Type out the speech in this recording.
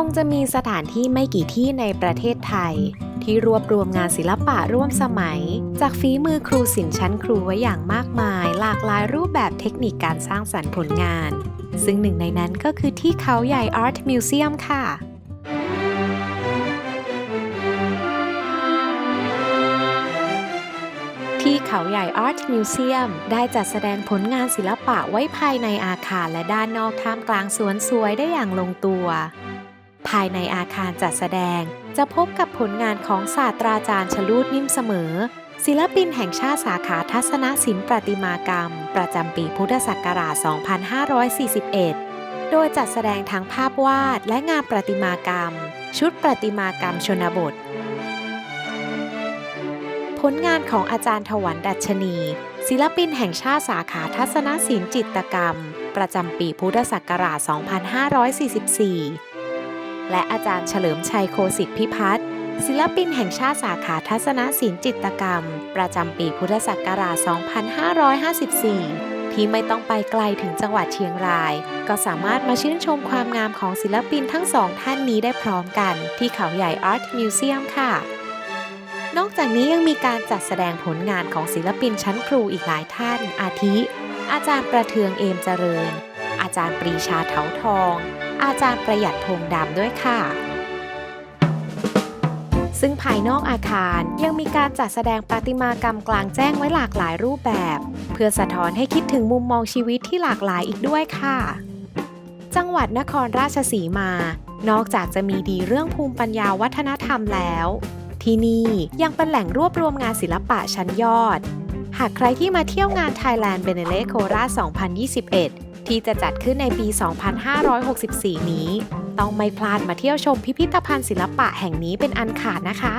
คงจะมีสถานที่ไม่กี่ที่ในประเทศไทย ที่รวบรวมงานศิลปะร่วมสมัย จากฝีมือครูศิลป์ชั้นครูไว้อย่างมากมาย หลากหลายรูปแบบเทคนิคการสร้างสรรค์ผลงาน ซึ่งหนึ่งในนั้นก็คือที่เขาใหญ่ Art Museum ค่ะที่เขาใหญ่ Art Museum ได้จัดแสดงผลงานศิลปะไว้ภายในอาคารและด้านนอกท่ามกลางสวนสวยได้อย่างลงตัว ภายในอาคารจัดแสดง จะพบกับผลงานของศาสตราจารย์ชลูดนิ่มเสมอ ศิลปินแห่งชาติสาขาทัศนศิลป์ประติมากรรม ประจำปีพุทธศักราช 2541 โดยจัดแสดงทั้งภาพวาดและงานประติมากรรม ชุดประติมากรรมชนบท ผลงานของอาจารย์ถวันดัชนี ศิลปินแห่งชาติสาขาทัศนศิลป์จิตรกรรม ประจำปีพุทธศักราช 2544 และอาจารย์เฉลิมชัยโคสิทธิพิพัฒน์ศิลปินแห่งชาติสาขาทัศนศิลป์จิตรกรรม ประจำปีพุทธศักราช 2554 ที่ไม่ต้องไปไกลถึงจังหวัดเชียงราย ก็สามารถมาชื่นชมความงามของศิลปินทั้งสองท่านนี้ได้พร้อมกัน ที่เขาใหญ่ Art Museum ค่ะ นอกจากนี้ยังมีการจัดแสดงผลงานของศิลปินชั้นครูอีกหลายท่าน อาทิ อาจารย์ประเทืองเอมเจริญ จารย์ปรีชาเถาทอง อาจารย์ประหยัดพงดำด้วยค่ะ ซึ่งภายนอกอาคารยังมีการจัดแสดงประติมากรรมกลางแจ้งไว้หลากหลายรูปแบบ เพื่อสะท้อนให้คิดถึงมุมมองชีวิตที่หลากหลายอีกด้วยค่ะ จังหวัดนครราชสีมา นอกจากจะมีดีเรื่องภูมิปัญญาวัฒนธรรมแล้ว ที่นี่ยังเป็นแหล่งรวบรวมงานศิลปะชั้นยอดหากใครที่มาเที่ยวงาน Thailand b e n e l e c o r a 2021 ที่จะจัดขึ้นในปี 2564 นี้ ต้องไม่พลาดมาเที่ยวชมพิพิธภัณฑ์ศิลปะแห่งนี้เป็นอันขาดนะคะ